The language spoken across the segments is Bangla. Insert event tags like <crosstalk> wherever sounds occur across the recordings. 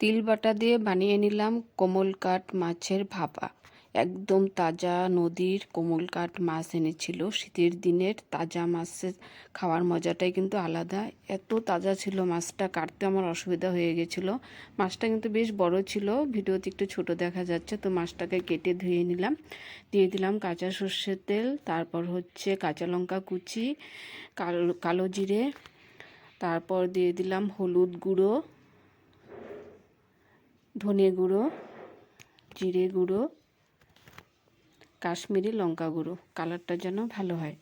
তিল বাটা দিয়ে বানিয়ে নিলাম কোমল কাঠ মাছের ভাপা। একদম তাজা নদীর কোমল কাঠ মাছ এনেছিল। শীতের দিনের তাজা মাছের খাওয়ার মজাটাই কিন্তু আলাদা। এত তাজা ছিল মাছটা, কাটতে আমার অসুবিধা হয়ে গেছিল। মাছটা কিন্তু বেশ বড় ছিল, ভিডিওতে একটু ছোট দেখা যাচ্ছে, তো মাছটাকে কেটে ধুয়ে নিলাম। দিয়ে দিলাম কাঁচা সর্ষের তেল, তারপর হচ্ছে কাঁচা লঙ্কা কুচি, কালো কালো জিরে, তারপর দিয়ে দিলাম হলুদ গুঁড়ো ধনে গুঁড়ো, জিরে গুঁড়ো, কাশ্মীরি লঙ্কা গুঁড়ো। কালারটা যেন ভালো হয়।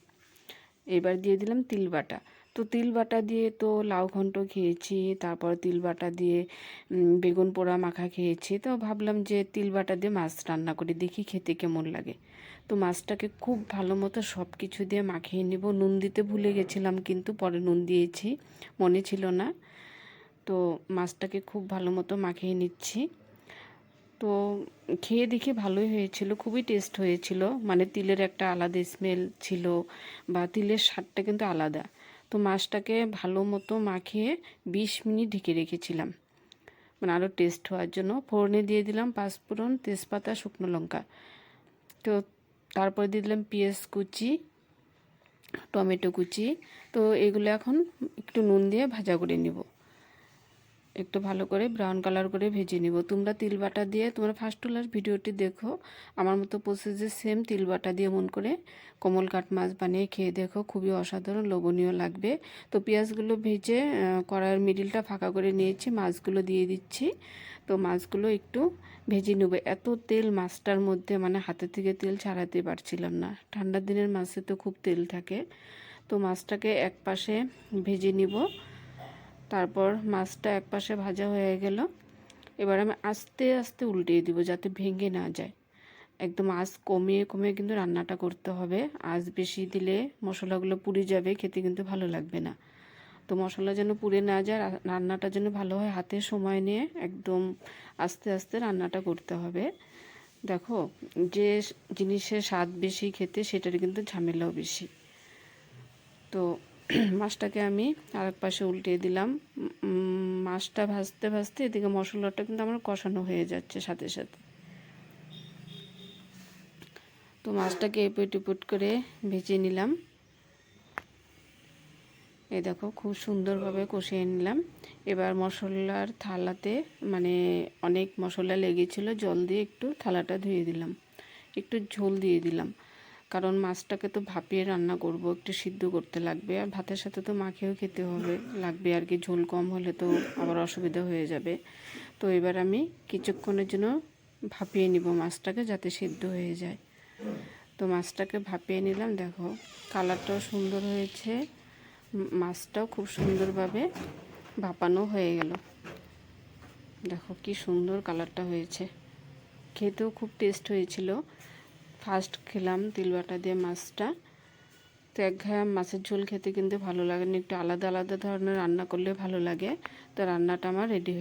এবার দিয়ে দিলাম তিল বাটা। তো তিল বাটা দিয়ে তো লাউ ঘন্ট খেয়েছি, তারপর তিল বাটা দিয়ে বেগুন পোড়া মাখা খেয়েছি। তো ভাবলাম যে তিল বাটা দিয়ে মাছ রান্না করি, দেখি খেতে কেমন লাগে। তো মাছটাকে খুব ভালো মতো সব কিছু দিয়ে মাখিয়ে নেব। নুন দিতে ভুলে গেছিলাম, কিন্তু পরে নুন দিয়েছি, মনে ছিল না। তো মাছটাকে খুব ভালো মতো মাখিয়ে নিচ্ছি। তো খেয়ে দেখে ভালোই হয়েছিল, খুবই টেস্ট হয়েছিল। মানে তিলের একটা আলাদা স্মেল ছিল বা তিলের স্বাদটা কিন্তু আলাদা। তো মাছটাকে ভালো মতো মাখিয়ে বিশ মিনিট ঢেকে রেখেছিলাম। মানে আরও টেস্ট হওয়ার জন্য। ফোড়নে দিয়ে দিলাম পাঁচফোড়ন তেজপাতা, শুকনো লঙ্কা। তো তারপরে দিয়ে দিলাম পেঁয়াজ কুচি, টমেটো কুচি। তো এগুলো এখন একটু নুন দিয়ে ভাজা করে নিব। একটু ভালো করে ব্রাউন কালার করে ভেজে নিব। তোমরা তিল বাটা দিয়ে, তোমরা ফার্স্ট টুলার ভিডিওটি দেখো। আমার মতো প্রসেসে সেম তিল বাটা দিয়ে মন করে কোমল কাঠ মাছ বানিয়ে খেয়ে দেখো, খুবই অসাধারণ, লোভনীয় লাগবে। তো পেঁয়াজগুলো ভেজে কড়াইয়ের মিডিলটা ফাঁকা করে নিয়েছি, মাছগুলো দিয়ে দিচ্ছি। তো মাছগুলো একটু ভেজে নেব। এত তেল মাছটার মধ্যে মানে হাতে থেকে তেল ছাড়াতে পারছিলাম না। ঠান্ডার দিনের মাছে তো খুব তেল থাকে। তো মাছটাকে এক পাশে ভেজে নিব। তারপর মাছটা এক পাশে ভাজা হয়ে গেল। এবার আমি আস্তে আস্তে উল্টিয়ে দিব যাতে ভেঙে না যায়। একদম আঁচ কমিয়ে কমিয়ে কিন্তু রান্নাটা করতে হবে। আঁচ বেশি দিলে মশলাগুলো পুড়ে যাবে, খেতে কিন্তু ভালো লাগবে না। তো মশলা যেন পুড়ে না যায় রান্নাটা যেন ভালো হয়, হাতে সময় নিয়ে একদম আস্তে আস্তে রান্নাটা করতে হবে। দেখো, যে জিনিসের স্বাদ বেশি খেতে, সেটার কিন্তু ঝামেলাও বেশি। তো <clears throat> মাছটাকে আমি আরেক পাশে উল্টিয়ে দিলাম। মাছটা ভাজতে ভাজতে এদিকে মশলাটা কিন্তু আমার কষানো হয়ে যাচ্ছে সাথে সাথে। তো মাছটাকে এপুট এপুট করে ভেজে নিলাম। এই দেখো খুব সুন্দরভাবে কষিয়ে নিলাম। এবার মশলার থালাতে মানে অনেক মশলা লেগেছিলো, জল দিয়ে একটু থালাটা ধুয়ে দিলাম। একটু ঝোল দিয়ে দিলাম। কারণ মাছটাকে তো ভাপিয়ে রান্না করব, একটু সিদ্ধ করতে লাগবে। আর ভাতের সাথে তো মাখেও খেতে হবে, লাগবে আর কি, ঝোল কম হলে তো আবার অসুবিধা হয়ে যাবে। তো এবার আমি কিছুক্ষণের জন্য ভাপিয়ে নিব মাছটাকে যাতে সিদ্ধ হয়ে যায়। তো মাছটাকে ভাপিয়ে নিলাম, দেখো কালারটাও সুন্দর হয়েছে। মাছটাও খুব সুন্দরভাবে ভাপানো হয়ে গেল। দেখো কি সুন্দর কালারটা হয়েছে। খেতেও খুব টেস্ট হয়েছিল। ফার্স্ট খেলাম তিলবাটা দিয়ে মাছটা। তো এক ঘা মাছের ঝোল খেতে কিন্তু ভালো লাগে না একটু আলাদা আলাদা ধরনের রান্না করলে ভালো লাগে। তো রান্নাটা আমার রেডি